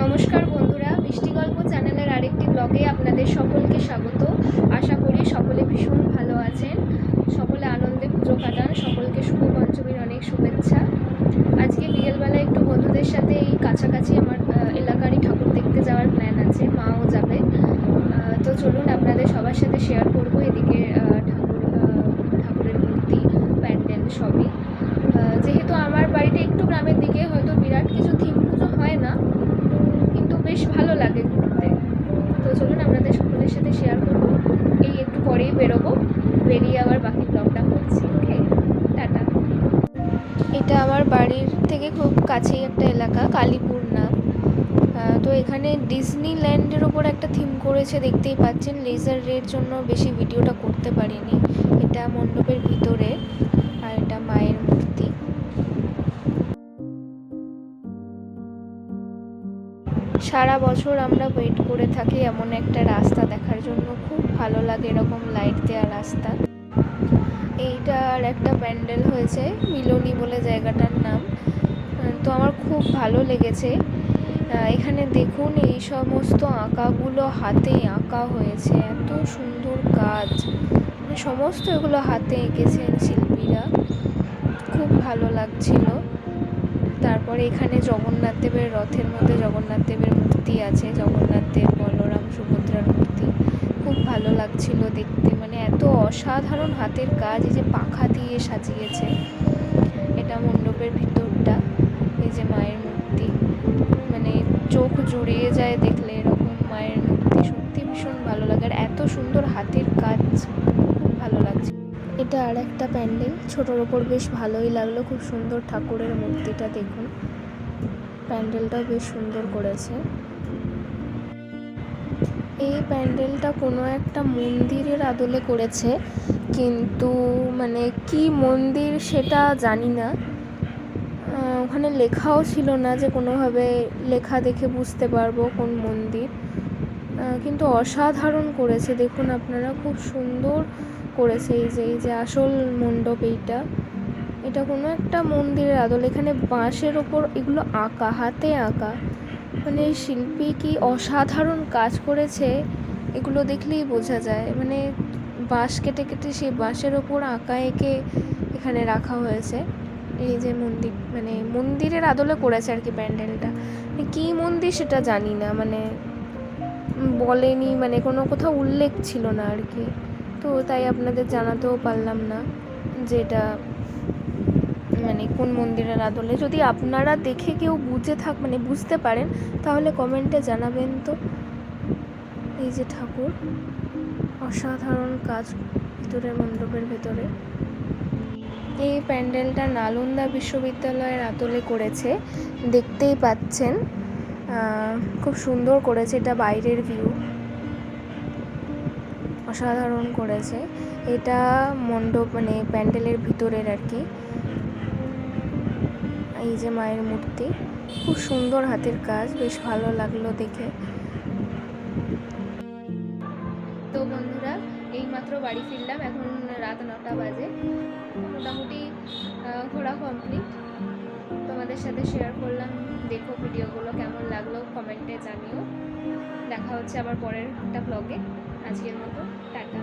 নমস্কার বন্ধুরা বৃষ্টি গল্প চ্যানেলের আরেকটি ব্লগে আপনাদের সকলকে স্বাগত। আশা করি সকলে ভীষণ ভালো আছেন। সকলে আনন্দে পুজো কাটান, সকলকে শুভ পঞ্চমীর অনেক শুভেচ্ছা। আজকে বিকেলবেলা একটু বন্ধুদের সাথে এই কাছাকাছি আমার এলাকারই ঠাকুর দেখতে যাওয়ার প্ল্যান আছে, মাও যাবে। তো চলুন আপনাদের সবার সাথে শেয়ার করব, এদিকে ঠাকুর ঠাকুরের মূর্তি, প্যান্ডেল সবই। বেশ ভালো লাগে ঘুরতে। তো চলুন আপনাদের সকলের সাথে শেয়ার করব। এই একটু পরেই বেরোবো। বেরিয়ে আবার বাকি ব্লগটা করছি ওকে টাটা। এটা আমার বাড়ির থেকে খুব কাছেই একটা এলাকা, কালীপুর নাম তো এখানে ডিজনিল্যান্ডের ওপর একটা থিম করেছে, দেখতেই পাচ্ছেন। লেজার রের জন্য বেশি ভিডিওটা করতে পারিনি। এটা মণ্ডপের ভিতরে। সারা বছর আমরা ওয়েট করে থাকি এমন একটা রাস্তা দেখার জন্য। খুব ভালো লাগে এরকম লাইট দেওয়া রাস্তা। এইটা আর একটা প্যান্ডেল হয়েছে, মিলনি বলে জায়গাটার নাম। তো আমার খুব ভালো লেগেছে। এখানে দেখুন এই সমস্ত আঁকাগুলো হাতে আঁকা হয়েছে। এত সুন্দর কাজ। মানে সমস্ত এগুলো হাতে এঁকেছেন শিল্পীরা। খুব ভালো লাগছিল। তারপরে এখানে জগন্নাথ দেবের রথের মধ্যে জগন্নাথ দেবের মূর্তি আছে, জগন্নাথ দেব, বলরাম, সুভদ্রার মূর্তি। খুব ভালো লাগছিল দেখতে মানে এত অসাধারণ হাতের কাজ, এই যে পাখা দিয়ে সাজিয়েছে। এটা মণ্ডপের ভিতরটা, এই যে মায়ের মূর্তি। মানে চোখ জুড়িয়ে যায় দেখলে এরকম মায়ের মূর্তি, সত্যি ভীষণ ভালো লাগে। আর এত সুন্দর হাতের কাজ, খুব ভালো লাগছে। এটা আর একটা প্যান্ডেল। ছোটোর ওপর বেশ ভালোই লাগল। খুব সুন্দর ঠাকুরের মূর্তিটা দেখুন। প্যান্ডেলটাও বেশ সুন্দর করেছে। এই প্যান্ডেলটা কোনো একটা মন্দিরের আদলে করেছে। কিন্তু মানে কি মন্দির সেটা জানি না। ওখানে লেখাও ছিল না যে কোনোভাবে লেখা দেখে বুঝতে পারব কোন মন্দির। কিন্তু অসাধারণ করেছে। দেখুন আপনারা, খুব সুন্দর করেছে এই যে এই যে আসল মণ্ডপ এইটা। এটা কোনো একটা মন্দিরের আদল। এখানে বাঁশের ওপর এগুলো আঁকা, হাতে আঁকা। মানে শিল্পী কি অসাধারণ কাজ করেছে, এগুলো দেখলেই বোঝা যায়। মানে বাঁশ কেটে কেটে সেই বাঁশের ওপর আঁকা এঁকে এখানে রাখা হয়েছে। এই যে মন্দির মানে মন্দিরের আদলে করেছে আর কি প্যান্ডেলটা। মানে কী মন্দির সেটা জানি না মানে বলেনি মানে কোনো কোথাও উল্লেখ ছিল না আর কি। তো তাই আপনাদের জানাতেও পারলাম না যে এটা মানে কোন মন্দিরের আদলে। যদি আপনারা দেখে কেউ বুঝে থাক মানে বুঝতে পারেন, তাহলে কমেন্টে জানাবেন তো। এই যে ঠাকুর, অসাধারণ কাজ ভিতরের মণ্ডপের ভেতরে। এই প্যান্ডেলটা নালন্দা বিশ্ববিদ্যালয়ের আদলে করেছে। দেখতেই পাচ্ছেন খুব সুন্দর করেছে, এটা বাইরের ভিউ অসাধারণ করেছে। এটা মণ্ডপ মানে প্যান্ডেলের ভিতরের আর কি। এই যে মায়ের মূর্তি। খুব সুন্দর হাতের কাজ, বেশ ভালো লাগল দেখে। তো বন্ধুরা, এইমাত্র বাড়ি ফিরলাম, এখন রাত নটা বাজে। মোটামুটি ঘোরা কমপ্লিট তোমাদের সাথে শেয়ার করলাম। দেখো ভিডিওগুলো কেমন লাগল কমেন্টে জানিও। দেখা হচ্ছে আবার পরের একটা ব্লগে আজকের মতো, টাটা।